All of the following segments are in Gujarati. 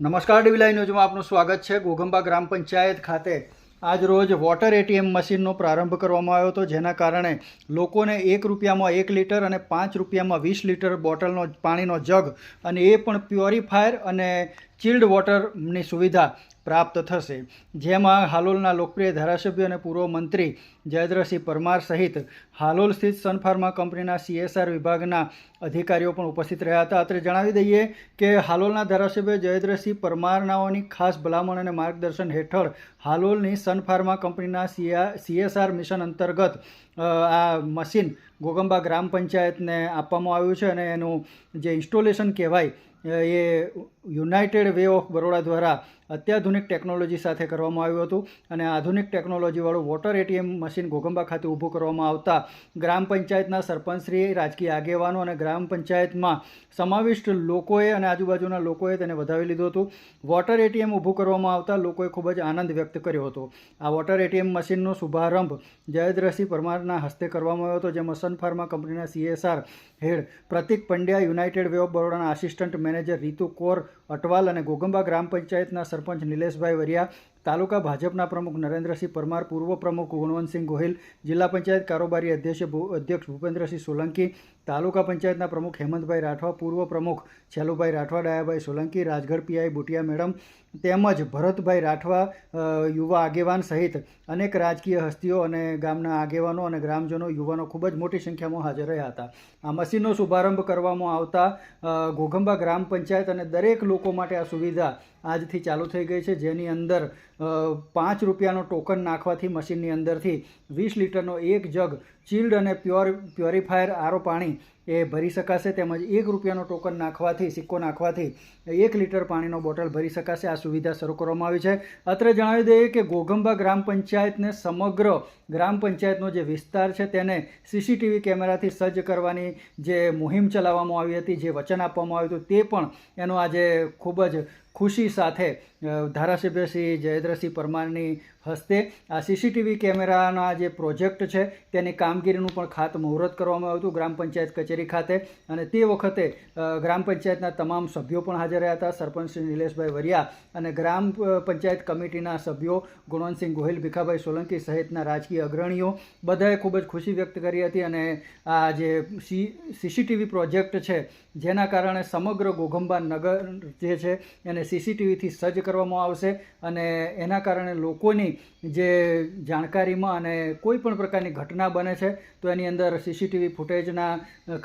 નમસ્કાર ડીવીલાઈ ન્યૂઝમાં આપનું સ્વાગત છે. ગોગંબા ગ્રામ પંચાયત ખાતે આજ રોજ વોટર એટીએમ મશીનનો પ્રારંભ કરવામાં આવ્યો હતો, જેના કારણે લોકોને એક રૂપિયામાં એક લીટર અને પાંચ રૂપિયામાં વીસ લીટર બોટલનો પાણીનો જગ અને એ પણ પ્યોરિફાયર અને ચિલ્ડ વોટરની સુવિધા પ્રાપ્ત થશે. જેમાં હાલોલના લોકપ્રિય ધારાસભ્ય અને પૂર્વ મંત્રી જયદ્રસિંહ પરમાર સહિત હાલોલ સ્થિત સન ફાર્મા કંપનીના સીએસઆર વિભાગના અધિકારીઓ પણ ઉપસ્થિત રહ્યા હતા. અત્રે જણાવી દઈએ કે હાલોલના ધારાસભ્ય જયદ્રસિંહ પરમારનાઓની ખાસ ભલામણ અને માર્ગદર્શન હેઠળ હાલોલની સન ફાર્મા કંપનીના સીએસઆર મિશન અંતર્ગત આ મશીન ગોગંબા ગ્રામ પંચાયતને આપવામાં આવ્યું છે અને એનું જે ઇન્સ્ટોલેશન કહેવાય એ યુનાઇટેડ વે ઓફ બરોડા દ્વારા અત્યાધુનિક ટેકનોલોજી સાથે કરવામાં આવ્યું હતું અને આધુનિક ટેકનોલોજીવાળું વોટર એટીએમ મશીન ઘોગંબા ખાતે ઊભું કરવામાં આવતા ગ્રામ પંચાયતના સરપંચશ્રી રાજકીય આગેવાનો અને ગ્રામ પંચાયતમાં સમાવિષ્ટ લોકોએ અને આજુબાજુના લોકોએ તેને વધાવી લીધું હતું. વોટર એટીએમ ઊભું કરવામાં આવતા લોકોએ ખૂબ જ આનંદ વ્યક્ત કર્યો હતો. આ વોટર એટીએમ મશીનનો શુભારંભ જયદ્રસિંહ પરમારના હસ્તે કરવામાં આવ્યો હતો, જેમાં સન ફાર્મા કંપનીના CSR head Pratik Pandya, United Way of બરોડાના assistant manager Ritu Kaur Atwal અને ગોગંબા ગ્રામ પંચાયતના સરપંચ નિલેશભાઈ વરિયા, તાલુકા ભાજપના પ્રમુખ નરેન્દ્રસિંહ પરમાર, પૂર્વ પ્રમુખ ગુણવંતસિંહ ગોહિલ, જિલ્લા પંચાયત કારોબારી અધ્યક્ષ અધ્યક્ષ ભૂપેન્દ્રસિંહ સોલંકી તાલુકા પંચાયતના પ્રમુખ હેમંતભાઈ રાઠવા, પૂર્વ પ્રમુખ છેલુભાઈ રાઠવા, ડાયાભાઈ સોલંકી, રાજગઢ પીઆઈ બુટિયા મેડમ તેમજ ભરતભાઈ રાઠવા યુવા આગેવાન સહિત અનેક રાજકીય હસ્તીઓ અને ગામના આગેવાનો અને ગ્રામજનો, યુવાનો ખૂબ જ મોટી સંખ્યામાં હાજર રહ્યા હતા. આ મશીનનો શુભારંભ કરવામાં આવતા ઘોઘંબા ગ્રામ પંચાયત અને દરેક લોકો માટે આ સુવિધા આજથી ચાલુ થઈ ગઈ છે, જેની અંદર પાંચ રૂપિયાનો ટોકન નાખવાથી મશીનની અંદરથી વીસ લીટરનો એક જગ ચિલ્ડ અને પ્યોર પ્યોરિફાયર આરો પાણી એ ભરી શકાશે તેમજ એક રૂપિયાનો ટોકન નાખવાથી, સિક્કો નાખવાથી એક લીટર પાણીનો બોટલ ભરી શકાશે. આ સુવિધા શરૂ કરવામાં આવી છે. અત્રે જણાવી દઈએ કે ગોગંબા ગ્રામ પંચાયતને સમગ્ર ગ્રામ પંચાયતનો જે વિસ્તાર છે તેને સીસીટીવી કેમેરાથી સજ્જ કરવાની જે મુહિમ ચલાવવામાં આવી હતી, જે વચન આપવામાં આવ્યું હતું, તે પણ એનો આજે ખૂબ જ ખુશી સાથે ધારાસભ્ય શ્રી જયેન્દ્રસિંહ પરમારની હસ્તે આ સીસીટીવી કેમેરાના જે પ્રોજેક્ટ છે તેની કામગીરીનું પણ ખાતમુહૂર્ત કરવામાં આવ્યું હતું. ગ્રામ પંચાયત કચેરી ખાતે અને તે વખતે ગ્રામ પંચાયતના તમામ સભ્યો પણ હાજર રહ્યા હતા. સરપંચ શ્રી નિલેશભાઈ વરિયા અને ગ્રામ પંચાયત કમિટીના સભ્યો ગુણવંતસિંહ ગોહિલ, ભીખાભાઈ સોલંકી સહિતના રાજકીય અગ્રણીઓ બધાએ ખૂબ જ ખુશી વ્યક્ત કરી હતી અને આ જે સીસીટીવી પ્રોજેક્ટ છે, જેના કારણે સમગ્ર ગોગંબા નગર જે છે એને સીસીટીવીથી સજ્જ કરવામાં આવશે અને એના કારણે લોકોની જે જાણકારીમાં અને કોઈ પણ પ્રકારની ઘટના બને છે, તો એની અંદર સીસીટીવી ફૂટેજના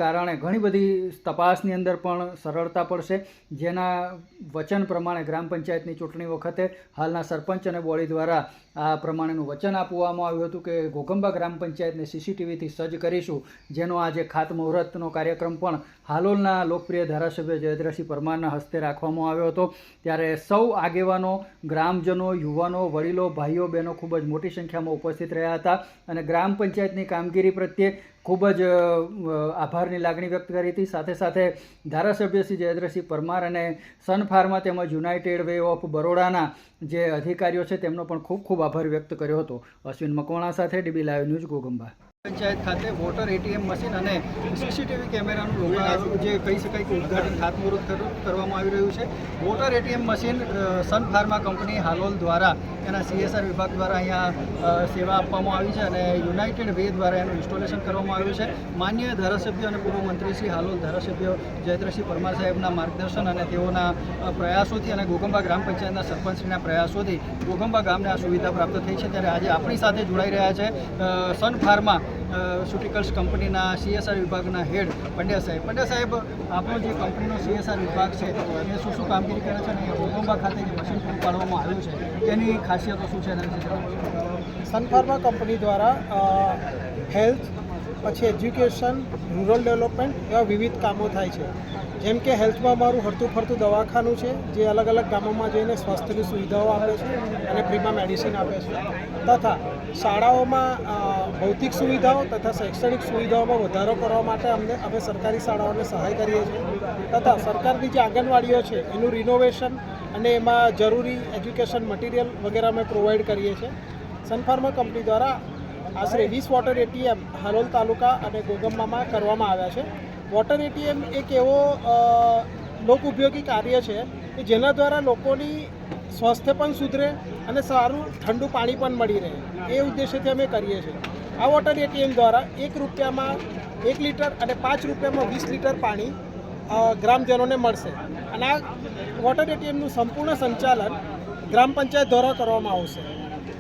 કારણે ઘણી બધી તપાસની અંદર પણ સરળતા પડશે. જેના વચન પ્રમાણે ગ્રામ પંચાયતની ચૂંટણી વખતે હાલના સરપંચ અને બોડી દ્વારા આ પ્રમાણેનું વચન આપવામાં આવ્યું હતું કે ઘોઘંબા ગ્રામ પંચાયતને સીસીટીવીથી સજ્જ કરીશું. જેનો આજે ખાતમુહૂર્તનો કાર્યક્રમ પણ હાલોલના લોકપ્રિય ધારાસભ્ય જયદ્રસિંહ પરમારના હસ્તે રાખવામાં આવ્યો હતો. ત્યારે સૌ આગેવાનો ગ્રામજનો યુવાનો વડીલો ભાઈઓ બહેનો ખૂબ જ મોટી સંખ્યામાં ઉપસ્થિત રહ્યા હતા અને ગ્રામ પંચાયતની કામગીરી પ્રત્યે ખૂબ જ અ, આભારની લાગણી વ્યક્ત કરી હતી. સાથે સાથે ધારાસભ્ય શ્રી જયેન્દ્રસિંહ પરમાર અને સન ફાર્મા તેમજ યુનાઇટેડ વે ઓફ બરોડાના જે અધિકારીઓ છે તેમનો પણ ખૂબ ખૂબ આભાર વ્યક્ત કર્યો હતો. અશ્વિન મકવાણા સાથે DB live news Ghoghamba. Panchayat ખાતે વોટર એટીએમ મશીન અને સીસીટીવી કેમેરાનું જે કહી શકાય કે ઉદ્ઘાટન ખાતમુહૂર્ત કરવામાં આવી રહ્યું છે. Water ATM machine Sun Pharma company Halol દ્વારા એના સીએસઆર વિભાગ દ્વારા અહીંયા સેવા આપવામાં આવી છે અને યુનાઇટેડ વે દ્વારા એનું ઇન્સ્ટોલેશન કરવામાં આવ્યું છે. માન્ય ધારાસભ્ય અને પૂર્વ મંત્રી શ્રી હાલોલ, ધારાસભ્ય જયદ્રસિંહ પરમાર સાહેબના માર્ગદર્શન અને તેઓના પ્રયાસોથી અને ગોગંબા ગ્રામ પંચાયતના સરપંચશ્રીના પ્રયાસોથી ગોગંબા ગામને આ સુવિધા પ્રાપ્ત થઈ છે. ત્યારે આજે આપણી સાથે જોડાઈ રહ્યા છે સન ફાર્મા સુટિકલ્સ કંપનીના સીએસઆર વિભાગના હેડ પંડ્યા સાહેબ. પંડ્યા સાહેબ આપણો જે કંપનીનો સીએસઆર વિભાગ છે એ શું શું કામગીરી કરે છે અને ગોગંબા ખાતે જે મશીન પૂરું પાડવામાં આવ્યું છે, એની ખાસિયતો શું છે એના વિશે સનફાર્મા કંપની દ્વારા હેલ્થ પછી એજ્યુકેશન, રૂરલ ડેવલપમેન્ટ એવા વિવિધ કામો થાય છે. જેમ કે હેલ્થમાં અમારું હરતું ફરતું દવાખાનું છે, જે અલગ અલગ ગામોમાં જઈને સ્વાસ્થ્યની સુવિધાઓ આપે છે અને ફ્રીમાં મેડિસિન આપે છે. તથા શાળાઓમાં ભૌતિક સુવિધાઓ તથા શૈક્ષણિક સુવિધાઓમાં વધારો કરવા માટે અમને, અમે સરકારી શાળાઓને સહાય કરીએ છીએ. તથા સરકારની જે આંગણવાડીઓ છે, એનું રિનોવેશન અને એમાં જરૂરી એજ્યુકેશન મટીરિયલ વગેરે અમે પ્રોવાઈડ કરીએ છીએ. સનફાર્મા કંપની દ્વારા આશરે વીસ વોટર એટીએમ હાલોલ તાલુકા અને ગોગમ્મામાં કરવામાં આવ્યા છે. વોટર એટીએમ એક એવો લોક ઉપયોગી કાર્ય છે કે જેના દ્વારા લોકોની સ્વાસ્થ્ય પણ સુધરે અને સારું ઠંડુ પાણી પણ મળી રહે. એ ઉદ્દેશ્યથી અમે કરીએ છીએ. આ વોટર એટીએમ દ્વારા એક રૂપિયામાં એક લીટર અને પાંચ રૂપિયામાં વીસ લીટર પાણી ગ્રામજનોને મળશે. અને આ વોટર એટીએમનું સંપૂર્ણ સંચાલન ગ્રામ પંચાયત દ્વારા કરવામાં આવશે.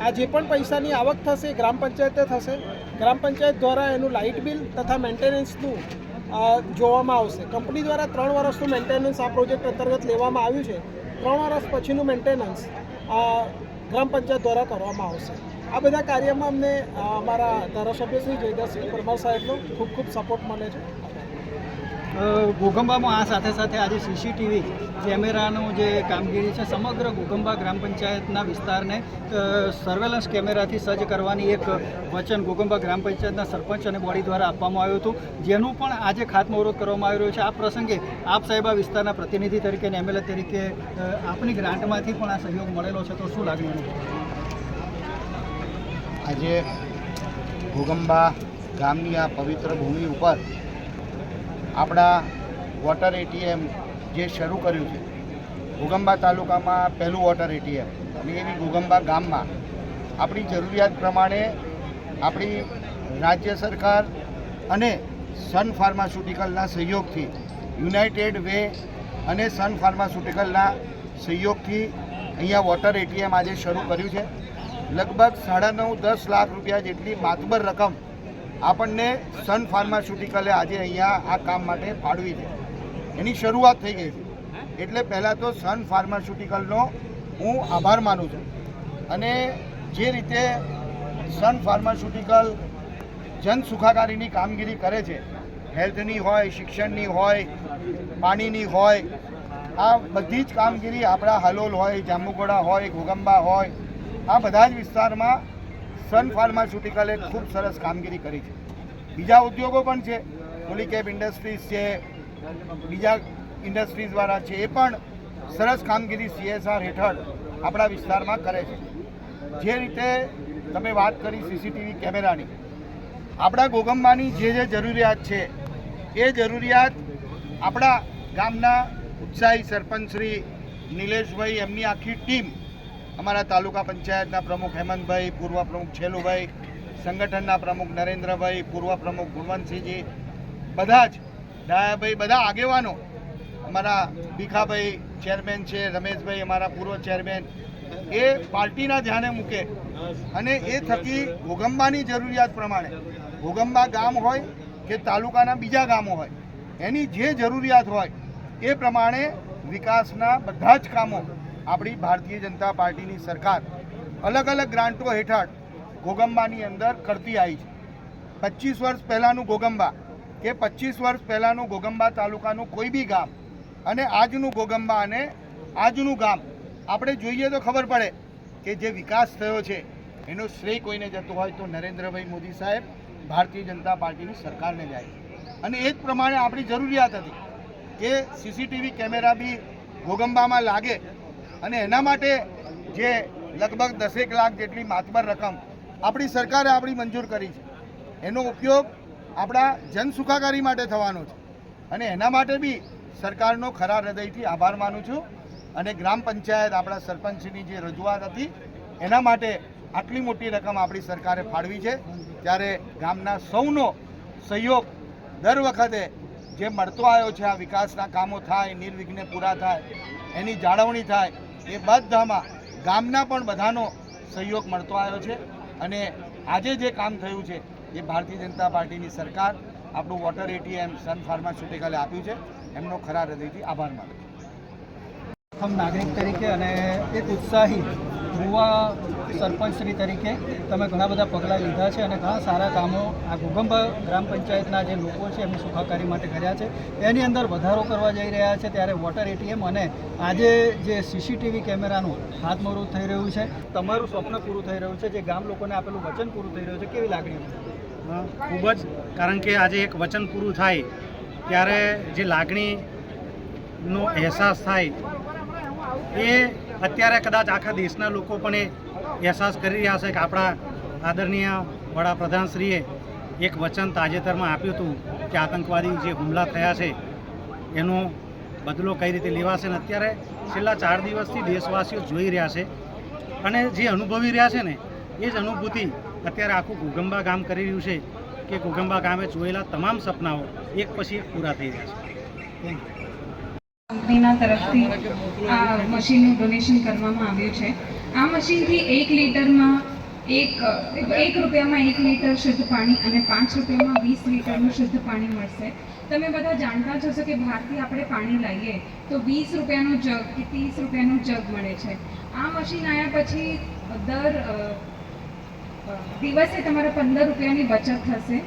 આ જે પણ પૈસાની આવક થશે, ગ્રામ પંચાયતે થશે, ગ્રામ પંચાયત દ્વારા એનું લાઇટ બિલ તથા મેન્ટેનન્સનું જોવામાં આવશે. કંપની દ્વારા ત્રણ વર્ષનું મેન્ટેનન્સ આ પ્રોજેક્ટ અંતર્ગત લેવામાં આવ્યું છે. ત્રણ વર્ષ પછીનું મેન્ટેનન્સ ગ્રામ પંચાયત દ્વારા કરવામાં આવશે. આ બધા કાર્યમાં અમને અમારા ધારાસભ્ય શ્રી જયદાસિંહ પરમાર સાહેબનો ખૂબ ખૂબ સપોર્ટ મળે છે. અ, આ સાથે સાથે આજે સીસીટીવી કેમેરાનું જે કામગીરી છે સમગ્ર ઘોગંબા ગ્રામ પંચાયતના વિસ્તારને સર્વેલન્સ કેમેરાથી સજ્જ કરવાની એક વચન ઘોગંબા ગ્રામ પંચાયતના સરપંચ અને બોડી દ્વારા આપવામાં આવ્યું હતું. જેનું પણ આજે ખાતમુહૂર્ત કરવામાં આવી રહ્યું છે. આ પ્રસંગે આપ સાહેબ આ વિસ્તારના પ્રતિનિધિ તરીકે અને એમએલએ તરીકે આપની ગ્રાન્ટમાંથી પણ આ સહયોગ મળેલો છે. તો શું લાગણી? આજે ઘોગંબા ગામની આ પવિત્ર ભૂમિ ઉપર આપણા વોટર એટીએમ જે શરૂ કર્યું છે, ઘોગંબા તાલુકામાં પહેલું વોટર એટીએમ અને એવી ગુગંબા ગામમાં આપણી જરૂરિયાત પ્રમાણે આપણી રાજ્ય સરકાર અને સન ફાર્માસ્યુટિકલના સહયોગથી યુનાઇટેડ વે અને સન ફાર્માસ્યુટિકલના સહયોગથી અહીંયા વોટર એટીએમ આજે શરૂ કર્યું છે. લગભગ સાડા નવ દસ લાખ રૂપિયા જેટલી માતબર રકમ આપણને સન ફાર્માસ્યુટિકલે આજે અહીંયા આ કામ માટે ફાળવી છે. એની શરૂઆત થઈ ગઈ છે. એટલે પહેલાં તો સન ફાર્માસ્યુટિકલનો હું આભાર માનું છું. અને જે રીતે સન ફાર્માસ્યુટિકલ જન સુખાકારીની કામગીરી કરે છે, હેલ્થની હોય, શિક્ષણની હોય, પાણીની હોય, આ બધી જ કામગીરી આપણા હાલોલ હોય જાંબુગોડા હોય ઘોગંબા હોય, આ બધા જ વિસ્તારમાં સન ફાર્માસ્યુટિકલે ખૂબ સરસ કામગીરી કરી છે. બીજા ઉદ્યોગો પણ છે. પોલીકેપ ઇન્ડસ્ટ્રીઝ છે, બીજા ઇન્ડસ્ટ્રીઝવાળા છે, એ પણ સરસ કામગીરી સીએસઆર હેઠળ આપણા વિસ્તારમાં કરે છે. જે રીતે તમે વાત કરી સીસીટીવી કેમેરાની, આપણા ગોગંબાની જે જે જરૂરિયાત છે, એ જરૂરિયાત આપણા ગામના ઉત્સાહી સરપંચ શ્રી નિલેશભાઈ, એમની આખી ટીમ અમારા તાલુકા પંચાયતના પ્રમુખ હેમંતભાઈ, પૂર્વ પ્રમુખ છેલુભાઈ, સંગઠનના પ્રમુખ નરેન્દ્રભાઈ, પૂર્વ પ્રમુખ ગુણવંતસિંહજી, બધા જ ડાયાભાઈ, બધા આગેવાનો અમારા ભીખાભાઈ ચેરમેન છે, રમેશભાઈ અમારા પૂર્વ ચેરમેન. એ પાર્ટીના ધ્યાને મૂકે અને એ થકી ભોગંબાની જરૂરિયાત પ્રમાણે. ભોગંબા ગામ હોય કે તાલુકાના બીજા ગામો હોય, એની જે જરૂરિયાત હોય એ પ્રમાણે વિકાસના બધા જ કામો આપણી ભારતીય જનતા પાર્ટીની સરકાર અલગ અલગ ગ્રાન્ટો હેઠળ ગોગંબાની અંદર કરતી આવી છે. પચીસ વર્ષ પહેલાંનું ગોગંબા કે પચીસ વર્ષ પહેલાંનું ગોગંબા તાલુકાનું કોઈ બી ગામ અને આજનું ગોગંબા અને આજનું ગામ, આપણે જોઈએ તો ખબર પડે કે જે વિકાસ થયો છે, એનો શ્રેય કોઈને જતો હોય તો નરેન્દ્રભાઈ મોદી સાહેબ ભારતીય જનતા પાર્ટીની સરકારને જાય અને એ જ પ્રમાણે આપણી જરૂરિયાત હતી કે સીસીટીવી કેમેરા બી ગોગંબામાં લાગે અને એના માટે જે લગભગ દસેક લાખ જેટલી માતબર રકમ આપણી સરકારે આપણી મંજૂર કરી છે. એનો ઉપયોગ આપણા જન સુખાકારી માટે થવાનો છે. અને એના માટે બી સરકારનો ખરા હૃદયથી આભાર માનું છું અને ગ્રામ પંચાયત આપણા સરપંચની જે રજૂઆત હતી, એના માટે આટલી મોટી રકમ આપણી સરકારે ફાળવી છે. ત્યારે ગામના સૌનો સહયોગ દર વખતે જે મળતો આવ્યો છે, આ વિકાસના કામો થાય, નિર્વિઘ્ને પૂરા થાય, એની જાળવણી થાય એ બધામાં ગામના પણ બધાનો સહયોગ મળતો આવ્યો છે અને આજે જે કામ થયું છે, એ ભારતીય જનતા પાર્ટીની સરકાર આપણું વોટર એટીએમ સન ફાર્માસ્યુટિકલે આપ્યું છે એમનો ખરા હૃદયથી આભાર માનું. પ્રથમ નાગરિક તરીકે અને એક ઉત્સાહી યુવા સરપંચશ્રી તરીકે તમે ઘણા બધા પગલાં લીધા છે અને ઘણા સારા કામો આ ઘોગંબા ગ્રામ પંચાયતના જે લોકો છે એમની સુખાકારી માટે કર્યા છે. એની અંદર વધારો કરવા જઈ રહ્યા છે ત્યારે વોટર એટીએમ અને આજે જે સીસીટીવી કેમેરાનું હાથમોરું થઈ રહ્યું છે. તમારું સ્વપ્ન પૂરું થઈ રહ્યું છે, જે ગામ લોકોને આપેલું વચન પૂરું થઈ રહ્યું છે, કેવી લાગણી ખૂબ જ, કારણ કે આજે એક વચન પૂરું થાય ત્યારે જે લાગણીનો અહેસાસ થાય એ અત્યારે કદાચ આખા દેશના લોકો પણ એ અહેસાસ કરી રહ્યા છે કે આપણા આદરણીય વડાપ્રધાનશ્રીએ એક વચન તાજેતરમાં આપ્યું હતું કે આતંકવાદી જે હુમલા થયા છે, એનો બદલો કઈ રીતે લેવાશે ને અત્યારે છેલ્લા ચાર દિવસથી દેશવાસીઓ જોઈ રહ્યા છે અને જે અનુભવી રહ્યા છે ને, એ જ અનુભૂતિ અત્યારે આખું ગુગંબા ગામ કરી રહ્યું છે કે ગુગંબા ગામે જોયેલા તમામ સપનાઓ એક પછી એક પૂરા થઈ રહ્યા છે. કંપનીના તરફથી આ મશીનનું ડોનેશન કરવામાં આવ્યું છે. આ મશીનથી એક લીટરમાં એક એક રૂપિયામાં એક લીટર શુદ્ધ પાણી અને પાંચ રૂપિયામાં વીસ લીટરનું શુદ્ધ પાણી મળશે. તમે બધા જાણતા જ હશો કે બહારથી આપણે પાણી લાવીએ તો વીસ રૂપિયાનું જગ કે ત્રીસ રૂપિયાનું જગ મળે છે. આ મશીન આવ્યા પછી દર દિવસે તમારે પંદર રૂપિયાની બચત થશે.